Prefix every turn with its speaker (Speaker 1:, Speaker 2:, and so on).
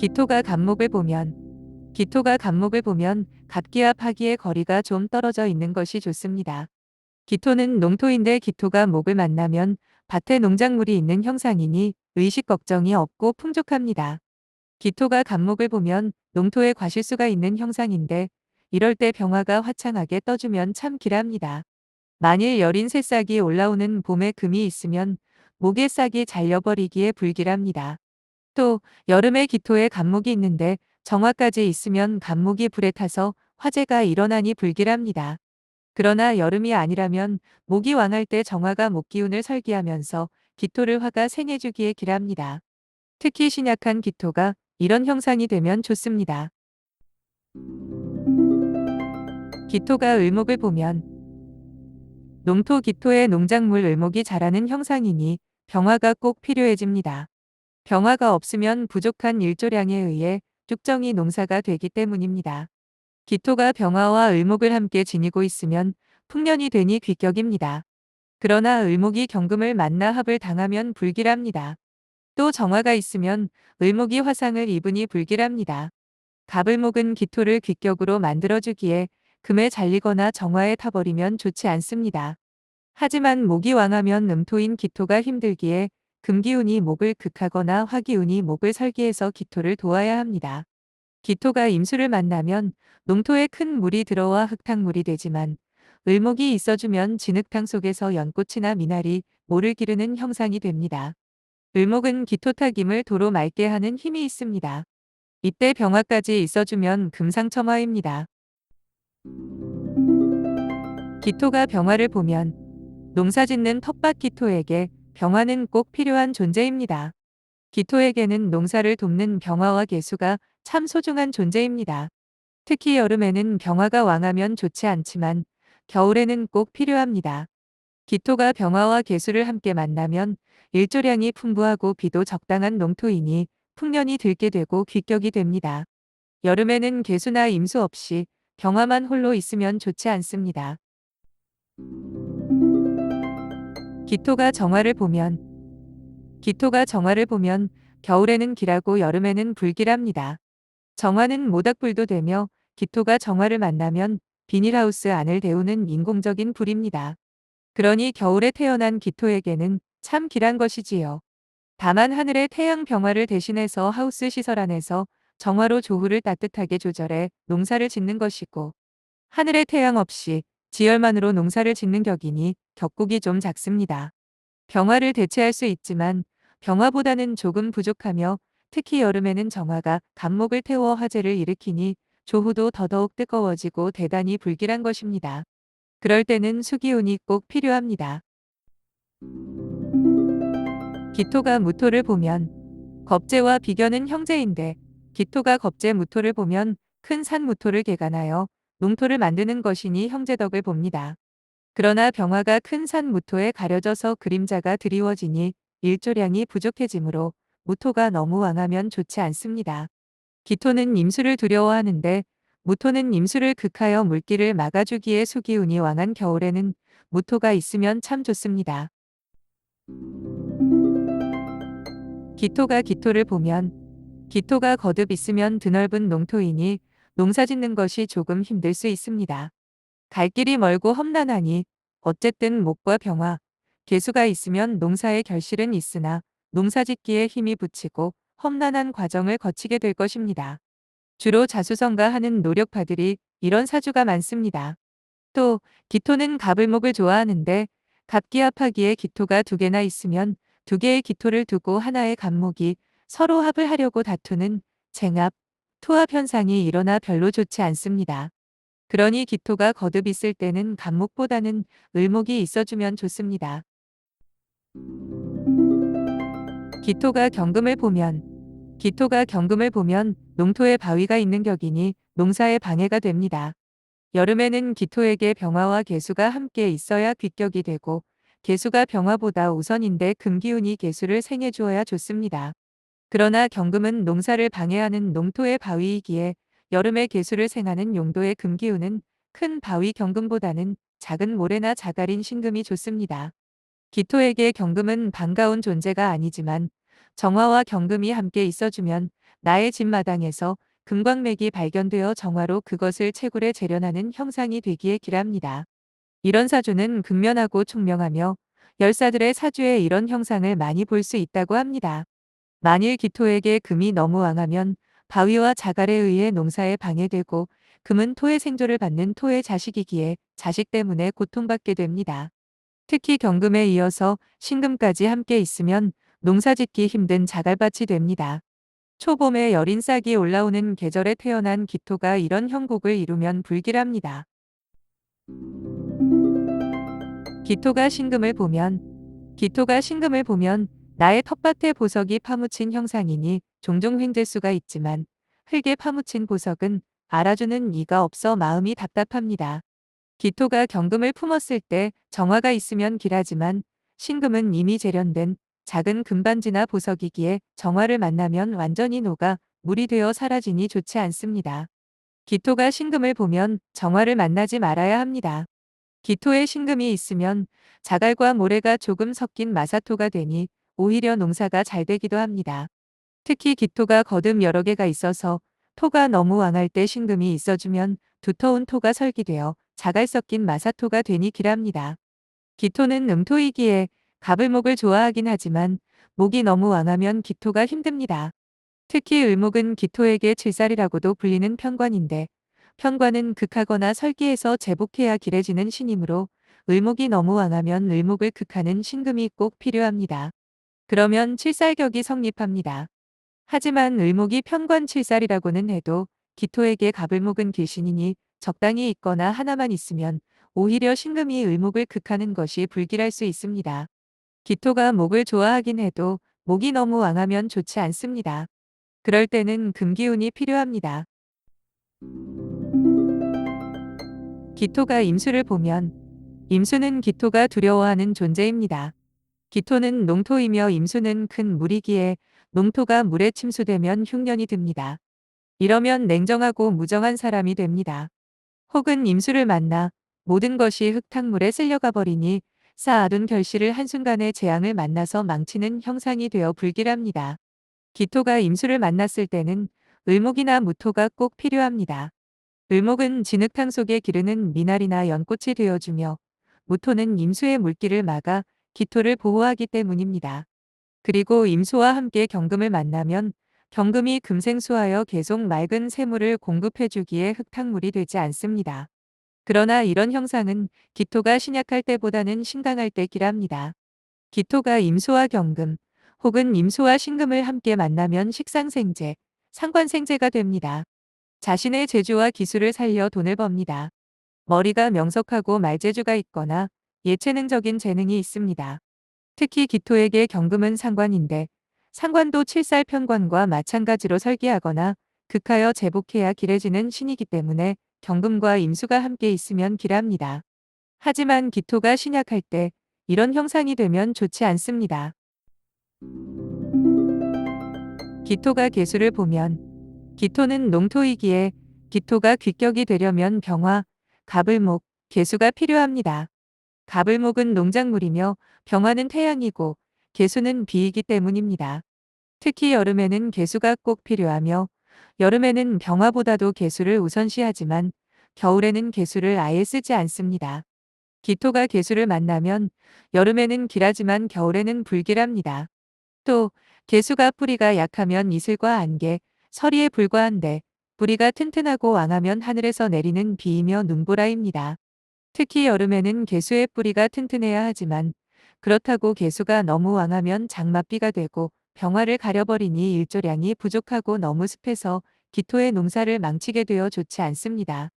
Speaker 1: 기토가 간목을 보면 기토가 간목을 보면 갑기와 파기의 거리가 좀 떨어져 있는 것이 좋습니다. 기토는 농토인데 기토가 목을 만나면 밭에 농작물이 있는 형상이니 의식 걱정이 없고 풍족합니다. 기토가 간목을 보면 농토에 과실수가 있는 형상인데 이럴 때 병화가 화창하게 떠주면 참 길합니다. 만일 여린 새싹이 올라오는 봄에 금이 있으면 목의 싹이 잘려버리기에 불길합니다. 또 여름에 기토에 간목이 있는데 정화까지 있으면 간목이 불에 타서 화재가 일어나니 불길합니다. 그러나 여름이 아니라면 목이 왕할 때 정화가 목기운을 설기하면서 기토를 화가 생해주기에 길합니다. 특히 신약한 기토가 이런 형상이 되면 좋습니다. 기토가 을목을 보면 농토 기토의 농작물 을목이 자라는 형상이니 병화가 꼭 필요해집니다. 병화가 없으면 부족한 일조량에 의해 쭉정이 농사가 되기 때문입니다. 기토가 병화와 을목을 함께 지니고 있으면 풍년이 되니 귀격입니다. 그러나 을목이 경금을 만나 합을 당하면 불길합니다. 또 정화가 있으면 을목이 화상을 입으니 불길합니다. 갑을목은 기토를 귀격으로 만들어주기에 금에 잘리거나 정화에 타버리면 좋지 않습니다. 하지만 목이 왕하면 음토인 기토가 힘들기에 금기운이 목을 극하거나 화기운이 목을 설기해서 기토를 도와야 합니다. 기토가 임수를 만나면 농토에 큰 물이 들어와 흙탕물이 되지만 을목이 있어주면 진흙탕 속에서 연꽃이나 미나리, 모를 기르는 형상이 됩니다. 을목은 기토타김을 도로 맑게 하는 힘이 있습니다. 이때 병화까지 있어주면 금상첨화입니다. 기토가 병화를 보면 농사짓는 텃밭 기토에게 병화는 꼭 필요한 존재입니다. 기토에게는 농사를 돕는 병화와 개수가 참 소중한 존재입니다. 특히 여름에는 병화가 왕하면 좋지 않지만 겨울에는 꼭 필요합니다. 기토가 병화와 개수를 함께 만나면 일조량이 풍부하고 비도 적당한 농토이니 풍년이 들게 되고 귀격이 됩니다. 여름에는 개수나 임수 없이 병화만 홀로 있으면 좋지 않습니다. 기토가 정화를 보면 기토가 정화를 보면 겨울에는 길하고 여름에는 불길합니다. 정화는 모닥불도 되며 기토가 정화를 만나면 비닐하우스 안을 데우는 인공적인 불입니다. 그러니 겨울에 태어난 기토에게는 참 길한 것이지요. 다만 하늘의 태양 병화를 대신해서 하우스 시설 안에서 정화로 조후를 따뜻하게 조절해 농사를 짓는 것이고 하늘의 태양 없이 지열만으로 농사를 짓는 격이니 격국이 좀 작습니다. 병화를 대체할 수 있지만 병화보다는 조금 부족하며 특히 여름에는 정화가 감목을 태워 화재를 일으키니 조후도 더더욱 뜨거워지고 대단히 불길한 것입니다. 그럴 때는 수기운이 꼭 필요합니다. 기토가 무토를 보면 겁재와 비견은 형제인데 기토가 겁재 무토를 보면 큰 산 무토를 개간하여 농토를 만드는 것이니 형제덕을 봅니다. 그러나 병화가 큰 산 무토에 가려져서 그림자가 드리워지니 일조량이 부족해지므로 무토가 너무 왕하면 좋지 않습니다. 기토는 임수를 두려워하는데 무토는 임수를 극하여 물기를 막아주기에 수기운이 왕한 겨울에는 무토가 있으면 참 좋습니다. 기토가 기토를 보면 기토가 거듭 있으면 드넓은 농토이니 농사 짓는 것이 조금 힘들 수 있습니다. 갈 길이 멀고 험난하니 어쨌든 목과 병화, 개수가 있으면 농사의 결실은 있으나 농사 짓기에 힘이 붙이고 험난한 과정을 거치게 될 것입니다. 주로 자수성가하는 노력파들이 이런 사주가 많습니다. 또 기토는 갑을목을 좋아하는데 갑기합하기에 기토가 두 개나 있으면 두 개의 기토를 두고 하나의 갑목이 서로 합을 하려고 다투는 쟁합, 투합 현상이 일어나 별로 좋지 않습니다. 그러니 기토가 거듭 있을 때는 갑목보다는 을목이 있어주면 좋습니다. 기토가 경금을 보면 기토가 경금을 보면 농토에 바위가 있는 격이니 농사에 방해가 됩니다. 여름에는 기토에게 병화와 개수가 함께 있어야 귀격이 되고 개수가 병화보다 우선인데 금기운이 개수를 생해 주어야 좋습니다. 그러나 경금은 농사를 방해하는 농토의 바위이기에 여름에 개수를 생하는 용도의 금기운은 큰 바위 경금보다는 작은 모래나 자갈인 신금이 좋습니다. 기토에게 경금은 반가운 존재가 아니지만 정화와 경금이 함께 있어주면 나의 집 마당에서 금광맥이 발견되어 정화로 그것을 채굴에 재련하는 형상이 되기에 기랍니다. 이런 사주는 근면하고 총명하며 열사들의 사주에 이런 형상을 많이 볼 수 있다고 합니다. 만일 기토에게 금이 너무 왕하면 바위와 자갈에 의해 농사에 방해되고 금은 토의 생조를 받는 토의 자식이기에 자식 때문에 고통받게 됩니다. 특히 경금에 이어서 신금까지 함께 있으면 농사짓기 힘든 자갈밭이 됩니다. 초봄에 여린 싹이 올라오는 계절에 태어난 기토가 이런 형국을 이루면 불길합니다. 기토가 신금을 보면 기토가 신금을 보면 나의 텃밭에 보석이 파묻힌 형상이니 종종 횡재 수가 있지만 흙에 파묻힌 보석은 알아주는 이가 없어 마음이 답답합니다. 기토가 경금을 품었을 때 정화가 있으면 길하지만 신금은 이미 재련된 작은 금반지나 보석이기에 정화를 만나면 완전히 녹아 물이 되어 사라지니 좋지 않습니다. 기토가 신금을 보면 정화를 만나지 말아야 합니다. 기토에 신금이 있으면 자갈과 모래가 조금 섞인 마사토가 되니 오히려 농사가 잘 되기도 합니다. 특히 기토가 거듭 여러 개가 있어서 토가 너무 왕할 때 신금이 있어주면 두터운 토가 설기되어 자갈 섞인 마사토가 되니 길합니다. 기토는 음토이기에 가불목을 좋아하긴 하지만 목이 너무 왕하면 기토가 힘듭니다. 특히 을목은 기토에게 칠살이라고도 불리는 편관인데 편관은 극하거나 설기에서 제복해야 길해지는 신이므로 을목이 너무 왕하면 을목을 극하는 신금이 꼭 필요합니다. 그러면 칠살격이 성립합니다. 하지만 을목이 편관 칠살이라고는 해도 기토에게 가불목은 길신이니 적당히 있거나 하나만 있으면 오히려 신금이 을목을 극하는 것이 불길할 수 있습니다. 기토가 목을 좋아하긴 해도 목이 너무 왕하면 좋지 않습니다. 그럴 때는 금기운이 필요합니다. 기토가 임수를 보면 임수는 기토가 두려워하는 존재입니다. 기토는 농토이며 임수는 큰 물이기에 농토가 물에 침수되면 흉년이 듭니다. 이러면 냉정하고 무정한 사람이 됩니다. 혹은 임수를 만나 모든 것이 흙탕물에 쓸려가 버리니 쌓아둔 결실을 한순간에 재앙을 만나서 망치는 형상이 되어 불길합니다. 기토가 임수를 만났을 때는 을목이나 무토가 꼭 필요합니다. 을목은 진흙탕 속에 기르는 미나리나 연꽃이 되어주며 무토는 임수의 물길을 막아 기토를 보호하기 때문입니다. 그리고 임수와 함께 경금을 만나면 경금이 금생수하여 계속 맑은 새물을 공급해주기에 흙탕물이 되지 않습니다. 그러나 이런 형상은 기토가 신약할 때보다는 신강할 때 길합니다. 기토가 임수와 경금 혹은 임수와 신금을 함께 만나면 식상생재, 상관생재가 됩니다. 자신의 재주와 기술을 살려 돈을 법니다. 머리가 명석하고 말재주가 있거나 예체능적인 재능이 있습니다. 특히 기토에게 경금은 상관인데 상관도 칠살 편관과 마찬가지로 설계하거나 극하여 제복해야 길해지는 신이기 때문에 경금과 임수가 함께 있으면 길합니다. 하지만 기토가 신약할 때 이런 형상이 되면 좋지 않습니다. 기토가 개수를 보면 기토는 농토이기에 기토가 귀격이 되려면 병화, 가불목, 개수가 필요합니다. 가불목은 농작물이며 병화는 태양이고 개수는 비이기 때문입니다. 특히 여름에는 개수가 꼭 필요하며 여름에는 병화보다도 개수를 우선시하지만 겨울에는 개수를 아예 쓰지 않습니다. 기토가 개수를 만나면 여름에는 길하지만 겨울에는 불길합니다. 또 개수가 뿌리가 약하면 이슬과 안개, 서리에 불과한데 뿌리가 튼튼하고 왕하면 하늘에서 내리는 비이며 눈보라입니다. 특히 여름에는 개수의 뿌리가 튼튼해야 하지만 그렇다고 개수가 너무 왕하면 장맛비가 되고 병화를 가려버리니 일조량이 부족하고 너무 습해서 기토의 농사를 망치게 되어 좋지 않습니다.